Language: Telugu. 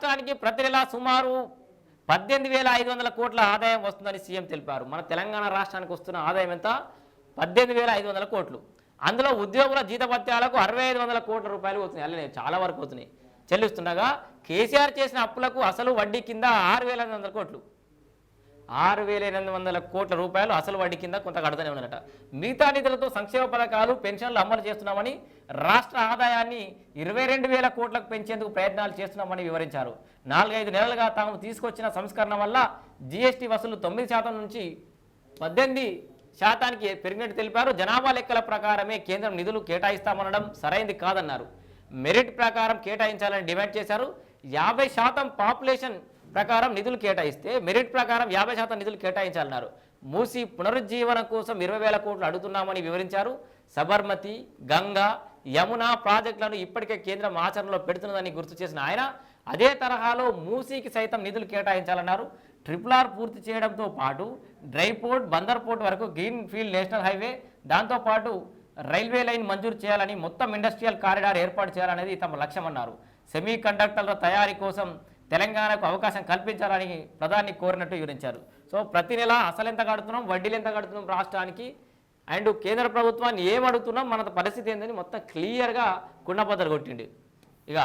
రాష్ట్రానికి ప్రతి నెలా సుమారు పద్దెనిమిది వేల ఐదు వందల కోట్ల ఆదాయం వస్తుందని సీఎం తెలిపారు. మన తెలంగాణ రాష్ట్రానికి వస్తున్న ఆదాయం ఎంత? పద్దెనిమిది వేల ఐదు వందల కోట్లు. అందులో ఉద్యోగుల జీతభత్యాలకు అరవై ఐదు వందల కోట్ల రూపాయలు అవుతున్నాయి అలానే చాలా వరకు అవుతున్నాయి చెల్లిస్తుండగా కేసీఆర్ చేసిన అప్పులకు అసలు వడ్డీ కింద ఆరు వేల ఐదు వందల కోట్లు. ఆరు వేల ఎనిమిది వందల కోట్ల రూపాయలు అసలు వడ్డీ కింద కొంత కడుతూనే ఉందట మిగతా నిధులతో సంక్షేమ పథకాలు పెన్షన్లు అమలు చేస్తున్నామని రాష్ట్ర ఆదాయాన్ని ఇరవై రెండు వేల కోట్లకు పెంచేందుకు ప్రయత్నాలు చేస్తున్నామని వివరించారు. నాలుగైదు నెలలుగా తాము తీసుకొచ్చిన సంస్కరణ వల్ల జీఎస్టీ వసూలు తొమ్మిది శాతం నుంచి పద్దెనిమిది శాతానికి పెరిగినట్టు తెలిపారు. జనాభా లెక్కల ప్రకారమే కేంద్రం నిధులు కేటాయిస్తామనడం సరైంది కాదన్నారు. మెరిట్ ప్రకారం కేటాయించాలని డిమాండ్ చేశారు. యాభై శాతం పాపులేషన్ ప్రకారం నిధులు కేటాయిస్తే మెరిట్ ప్రకారం యాభై శాతం నిధులు కేటాయించాలన్నారు. మూసి పునరుజ్జీవనం కోసం ఇరవై వేల కోట్లు అడుగుతున్నామని వివరించారు. సబర్మతి గంగా యమున ప్రాజెక్టులను ఇప్పటికే కేంద్రం ఆచరణలో పెడుతున్నదని గుర్తు చేసిన ఆయన అదే తరహాలో మూసీకి సైతం నిధులు కేటాయించాలన్నారు. ట్రిపుల్ ఆర్ పూర్తి చేయడంతో పాటు డ్రై పోర్ట్ బందర్ పోర్ట్ వరకు గ్రీన్ ఫీల్డ్ నేషనల్ హైవే దాంతోపాటు రైల్వే లైన్ మంజూరు చేయాలని మొత్తం ఇండస్ట్రియల్ కారిడార్ ఏర్పాటు చేయాలనేది తమ లక్ష్యమన్నారు. సెమీ కండక్టర్ల తయారీ కోసం తెలంగాణకు అవకాశం కల్పించాలని ప్రధాని కోరినట్టు వివరించారు. సో ప్రతి నెల అసలు ఎంత కడుతున్నాం వడ్డీలు ఎంత కడుతున్నాం రాష్ట్రానికి? అండ్ కేంద్ర ప్రభుత్వాన్ని ఏం అడుగుతున్నాం మన పరిస్థితి ఏందని మొత్తం క్లియర్గా కుండపద్దలు కొట్టిండు. ఇక